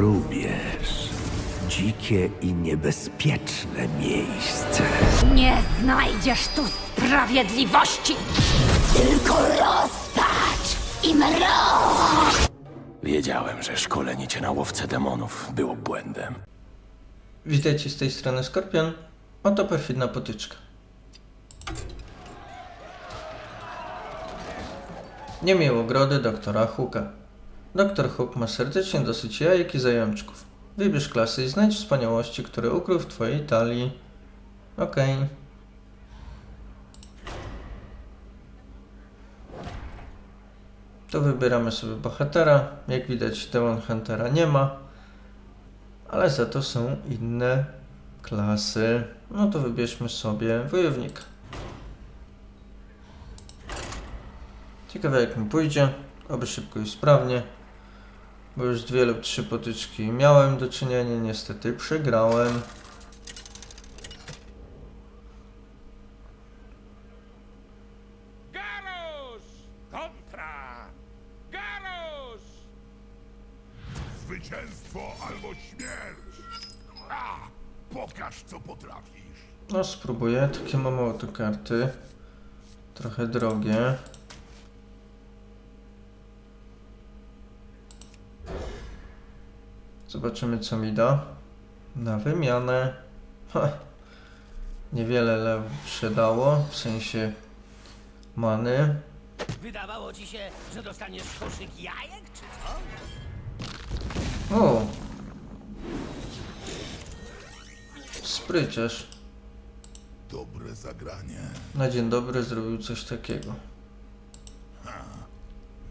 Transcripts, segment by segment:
Rubież. Dzikie i niebezpieczne miejsce. Nie znajdziesz tu sprawiedliwości, tylko rozpacz i mrok! Wiedziałem, że szkolenie cię na łowcę demonów było błędem. Witajcie z tej strony Skorpion. Oto perfidna potyczka. Niemiło ogrody doktora Hooka. Doktor Hook ma serdecznie dosyć jajek i zajączków. Wybierz klasy i znajdź wspaniałości, które ukrył w twojej talii. Okej. To wybieramy sobie bohatera. Jak widać Demon Huntera nie ma. Ale za to są inne klasy. No to wybierzmy sobie wojownika. Ciekawe jak mi pójdzie. Oby szybko i sprawnie. Bo już dwie lub trzy potyczki miałem do czynienia. Niestety przegrałem. Garus! Kontra! Garus! Zwycięstwo albo śmierć! A, pokaż co potrafisz! No spróbuję. Takie mam autokarty. Trochę drogie. Zobaczymy co mi da. Na wymianę. Ha. Niewiele lepsze dało. W sensie many. Wydawało ci się, że dostaniesz koszyk jajek, czy co? O! Spryciarz. Dobre zagranie. Na dzień dobry zrobił coś takiego.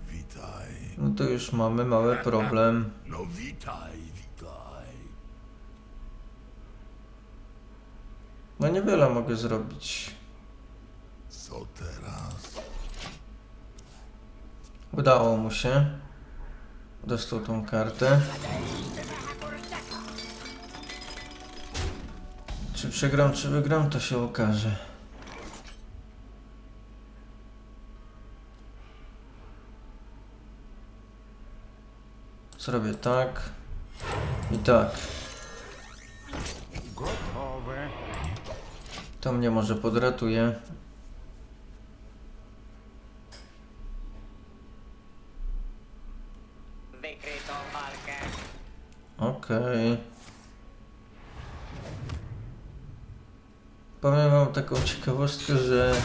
Witaj. No to już mamy mały problem. No witaj. No niewiele mogę zrobić. Co teraz? Udało mu się. Dostał tą kartę. Czy przegram, czy wygram, to się okaże. Zrobię tak i tak. To mnie może podratuje. Okej. Powiem wam taką ciekawostkę, że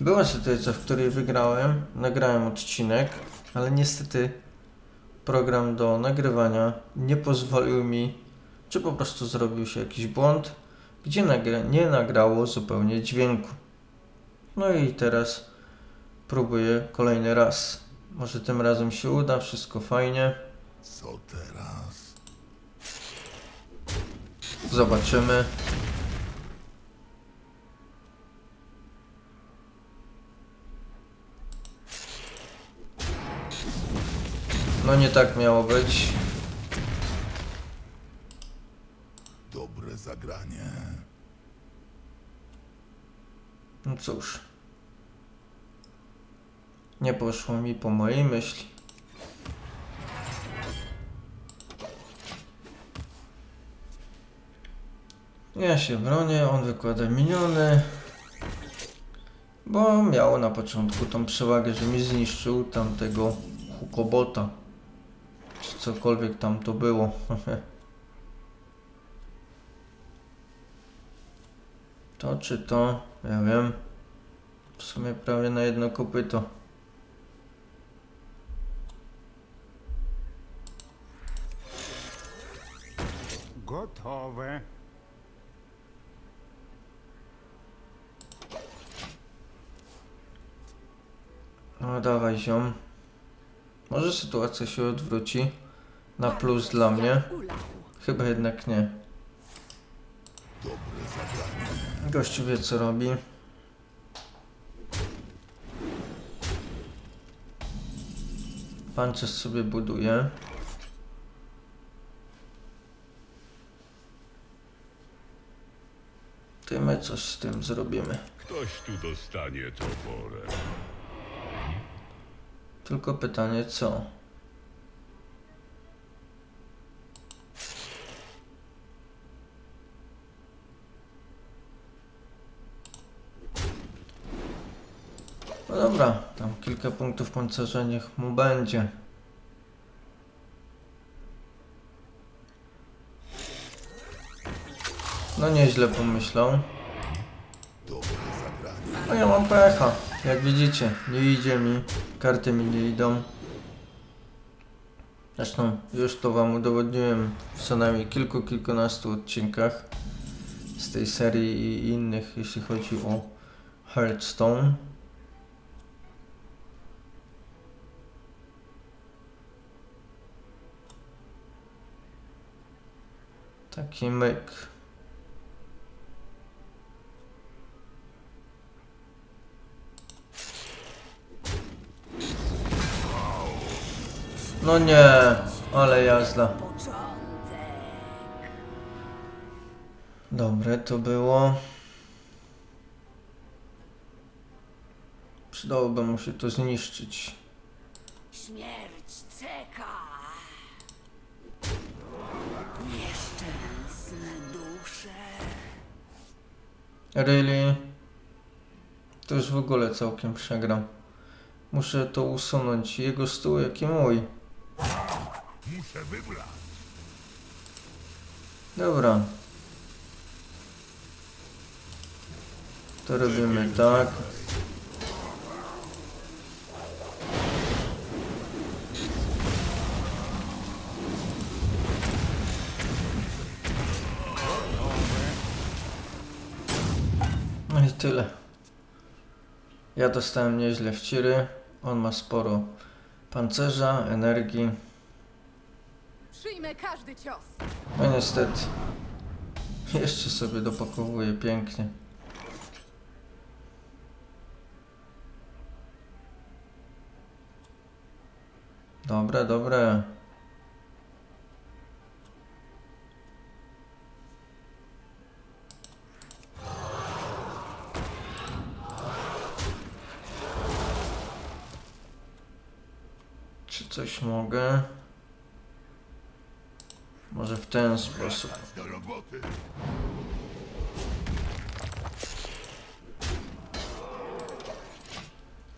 była sytuacja, w której wygrałem, nagrałem odcinek, ale niestety program do nagrywania nie pozwolił mi, czy po prostu zrobił się jakiś błąd, gdzie nagra nie nagrało zupełnie dźwięku. No i teraz próbuję kolejny raz. Może tym razem się uda, wszystko fajnie. Co teraz? Zobaczymy. No nie tak miało być. Dobre zagranie. No cóż. Nie poszło mi po mojej myśli. Ja się bronię, on wykłada miniony. Bo miał na początku tą przewagę, że mi zniszczył tamtego hukobota. Czy cokolwiek tam to było. To czy to? Ja wiem. W sumie prawie na jedno kopyto. Gotowe. No dawaj ziom. Może sytuacja się odwróci. Na plus dla mnie. Chyba jednak nie. Dobre zagranie. Gościu wie co robi. Pancerz sobie buduje. Ty my coś z tym zrobimy. Ktoś tu dostanie toporem. Tylko pytanie co? Kilka punktów pancerza, niech mu będzie. No nieźle pomyślał. No ja mam pecha. Jak widzicie, nie idzie mi. Karty mi nie idą. Zresztą już to wam udowodniłem w co najmniej kilku, kilkunastu odcinkach z tej serii i innych, jeśli chodzi o Hearthstone. Taki myk. No nie, ale jazda. Dobre to było. Przydałoby mu się to zniszczyć. Śmierć czeka. Really? To już w ogóle całkiem przegram. Muszę to usunąć. Jego stół, jak i mój. Muszę wybrać. Dobra. To robimy tak. No i tyle. Ja dostałem nieźle w ciry. On ma sporo pancerza, energii. Przyjmę każdy cios. No niestety. Jeszcze sobie dopakowuję pięknie. Dobre, dobre. Czy coś mogę? Może w ten sposób.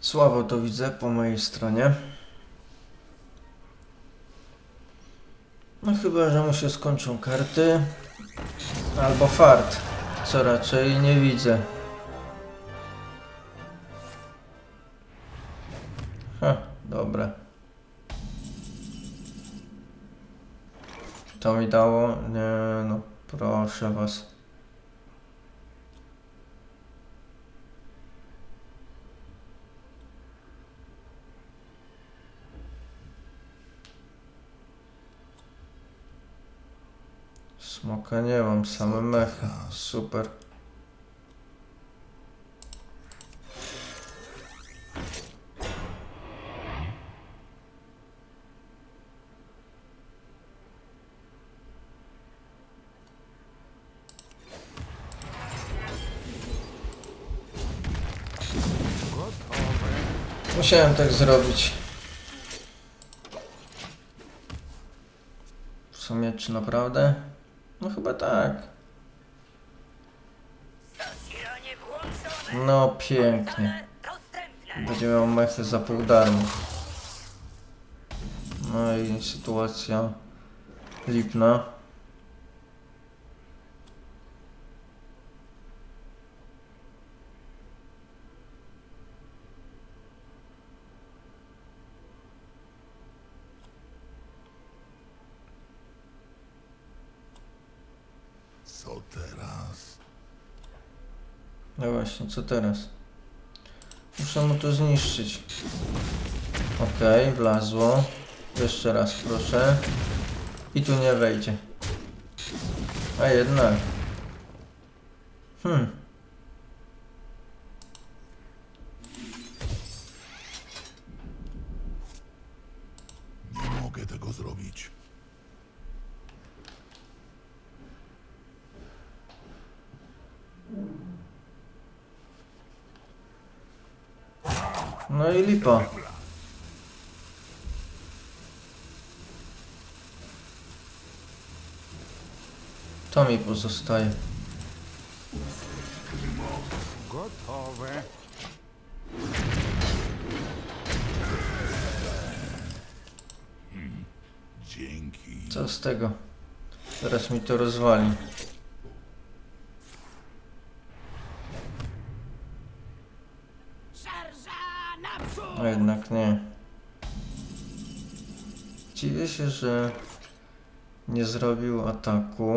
Słabo to widzę po mojej stronie. No chyba, że mu się skończą karty. Albo fart. Co raczej nie widzę. Ha, dobra. To mi dało? Nie, no proszę was. Smoka nie mam, same mechy. Super. Musiałem tak zrobić. W sumie, czy naprawdę? No chyba tak. No pięknie. Będzie miał mechy za pół darmo. No i sytuacja lipna. Co teraz? No właśnie, co teraz? Muszę mu to zniszczyć. Okej, wlazło. Jeszcze raz proszę. I tu nie wejdzie. A jednak. Hmm. lipa. To mi pozostaje. Gotowe. Dzięki. Co z tego? Teraz mi to rozwali. Naprzód! No jednak nie. Dziwię się, że nie zrobił ataku.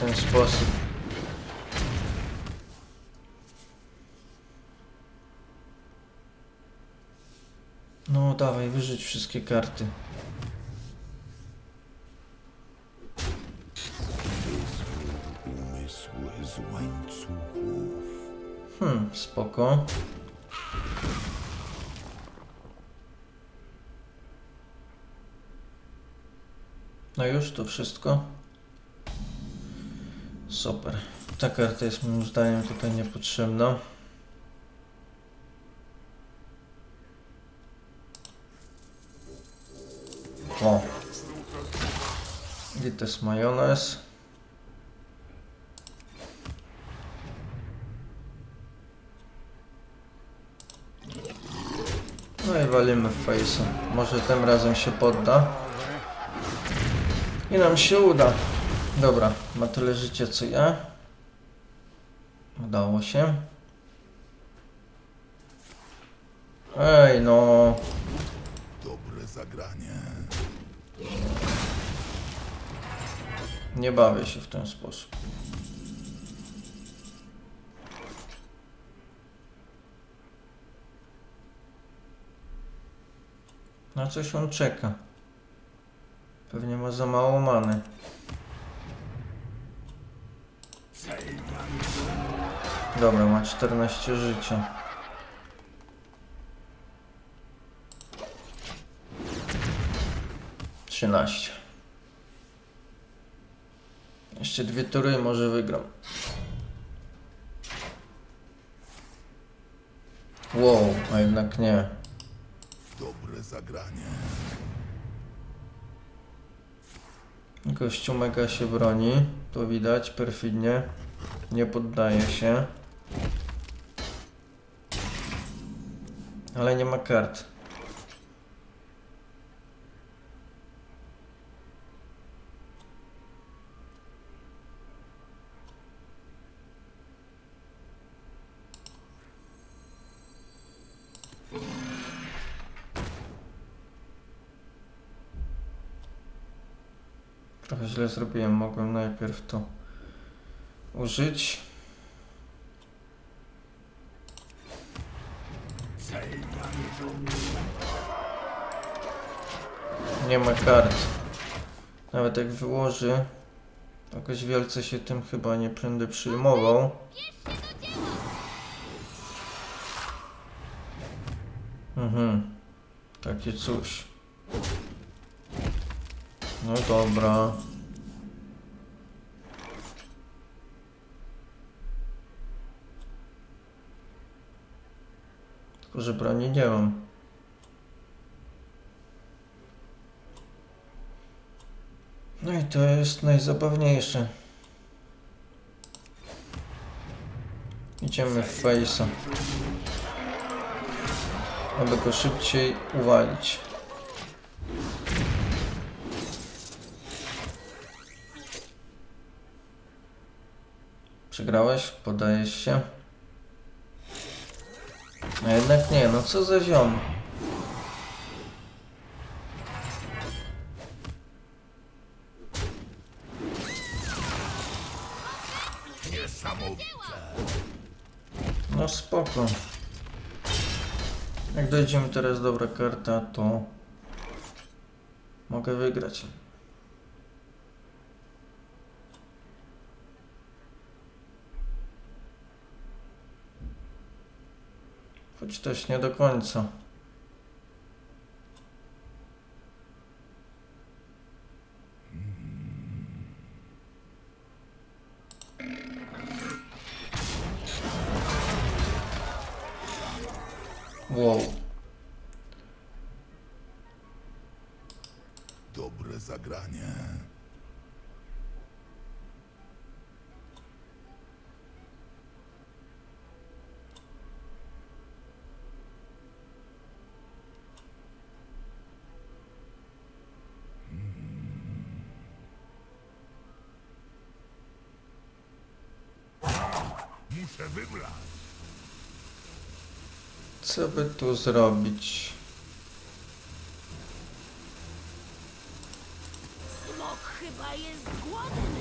W ten sposób. No dawaj, wyrzuć wszystkie karty. Hmm, spoko. No już to wszystko. Super. Ta karta jest moim zdaniem tutaj niepotrzebna. O. Gdzie to jest majonez? No i walimy w face'a. Może tym razem się podda. I nam się uda. Dobra, ma tyle życia co ja. Udało się. Ej, no. Dobre zagranie. Nie bawię się w ten sposób. Na coś on czeka. Pewnie ma za mało many. Dobra, ma 14 życia. Trzynaście. Jeszcze dwie tury może wygram. Wow, a jednak nie. Dobre zagranie. Gościu mega się broni. To widać perfidnie. Nie poddaje się. Ale nie ma kart. Trochę źle zrobiłem, mogłem najpierw to użyć. Nie ma kart. Nawet jak wyłoży, jakoś wielce się tym chyba nie będę przyjmował. Mhm. Takie coś. No dobra. Tylko, że broni nie mam. No i to jest najzabawniejsze. Idziemy w face'a. Aby go szybciej uwalić. Przegrałeś? Podajesz się? A jednak nie, no co za ziom. No spoko. Jak dojdzie mi teraz dobra karta, to mogę wygrać. Choć też nie do końca. Wow. Dobre zagranie. Muszę wybrać. Co by tu zrobić? Smok chyba jest głodny.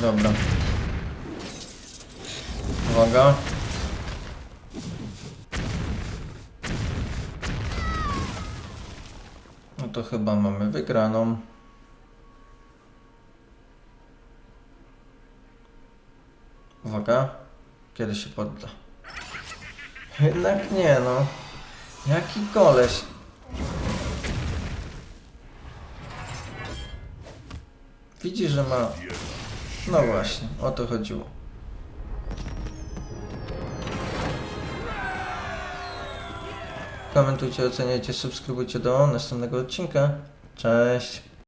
Dobra. Uwaga. No to chyba mamy wygraną. Uwaga. Kiedy się podda? Jednak nie no. Jaki koleś. Widzi, że ma... No właśnie, o to chodziło. Komentujcie, oceniajcie, subskrybujcie do następnego odcinka. Cześć!